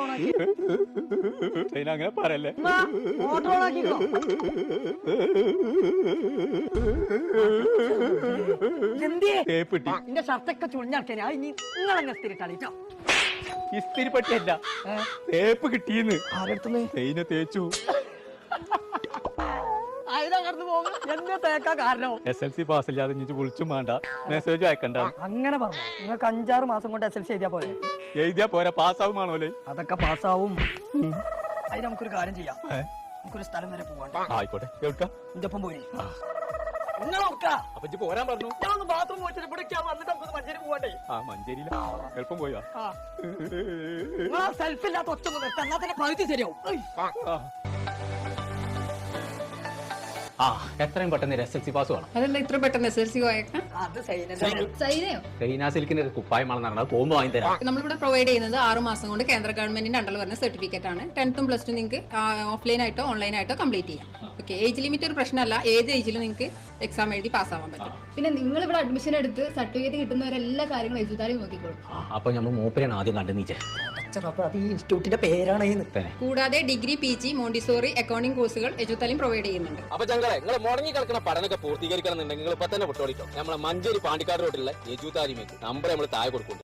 ഓണാക്കി അങ്ങനെ പറയല്ലേ? തേപ്പിട്ടി എന്റെ ഷർട്ടൊക്കെ ചുളിഞ്ഞടക്കേ ആ ഇനി നിങ്ങളങ്ങ് സ്ഥിരിട്ടാളിട്ടോ ഇസ്തിരി പട്ടിയല്ല. തേപ്പ് കിട്ടിയെന്ന്. ആരെടുത്തുന്നേ? തേയിനെ തേച്ചു. അതിനെ കടന്നു പോകും എന്നെ തേക്കാ കാരണം. എസ് എൽ സി പാസ് ഇല്ലാതെ ഇനി വിളിച്ചും വേണ്ട. മെസ്സേജ് അയക്കണ്ട. അങ്ങനെ പറഞ്ഞു. നിങ്ങൾക്ക് അഞ്ചാറ് മാസം കൊണ്ട് എസ് എൽ സി എഴുതിയാ പോലെ എഴുതിയാ പോരാ? പാസ്സാവുമാണോല്ലേ അതൊക്കെ പാസ്സാവും അതിന് നമുക്കൊരു കാര്യം ചെയ്യാം. നമുക്കൊരു സ്ഥലം വരെ ആ, ആയിക്കോട്ടെ. എവിടുക്ക എന്റെ ഒപ്പം പോയി എളുപ്പം പോയാ നിങ്ങൾ ആ. സെൽഫ് ഇല്ലാത്ത ഒറ്റ നിർത്താൻ തന്നെ പകുതി ശരിയാവും. ആ. എത്രയും പെട്ടെന്ന് എസ് എൽ സി പാസ് വേണം. അതെന്താ ഇത്ര പെട്ടെന്ന് എസ് എൽ സി പോയേക്കാം സൈനയോ? സൈന സിൽക്കിന്റെ ഒരു കുപ്പായമാണ് നടന്നത് പോകുമ്പോ വാങ്ങി തരാം. നമ്മളിവിടെ പ്രൊവൈഡ് ചെയ്യുന്നത് ആറ് മാസം കൊണ്ട് കേന്ദ്ര ഗവൺമെന്റിന്റെ അണ്ടറിൽ വരുന്ന സർട്ടിഫിക്കറ്റ് ആണ്. ടെൻത്തും പ്ലസ് ടു നിങ്ങൾക്ക് ഓഫ്ലൈൻ ആയിട്ടോ ഓൺലൈൻ ആയിട്ടോ കംപ്ലീറ്റ് ചെയ്യാം. ഓക്കെ ഏജ് ലിമിറ്റ് ഒരു പ്രശ്നമല്ല. ഏത് ഏജിലും നിങ്ങൾക്ക് എക്സാം എഴുതി പാസ്സാവാൻ പറ്റും. പിന്നെ നിങ്ങൾ ഇവിടെ അഡ്മിഷൻ എടുത്ത് സർട്ടിഫിക്കറ്റ് കിട്ടുന്നവരെല്ലാ കാര്യങ്ങളും എഴുതാലും നോക്കിക്കോളും. അപ്പൊ നമ്മൾ മൂപ്പരാണ് ആദ്യം കണ്ടു നീച്ചേ അപ്പൊ അത് ഈ ഇൻസ്റ്റിറ്റ്യൂട്ടിന്റെ പേരാണ് കൂടാതെ degree P G Montessori accounting കോഴ്സുകൾ എജുത്താലും പ്രൊവൈഡ് ചെയ്യുന്നുണ്ട്. അപ്പൊ ഞങ്ങളെ നിങ്ങൾ മുടങ്ങി കിടക്കുന്ന പഠനമൊക്കെ പൂർത്തീകരിക്കണം എന്നുണ്ടെങ്കിൽ ഇപ്പൊ തന്നെ വിട്ടോളിക്കോ നമ്മളെ മഞ്ചേരി പാണ്ടിക്കാട് റോഡിലുള്ള യജൂതാരിമേക്ക്. നമ്പർ നമ്മൾ താഴെ കൊടുക്കും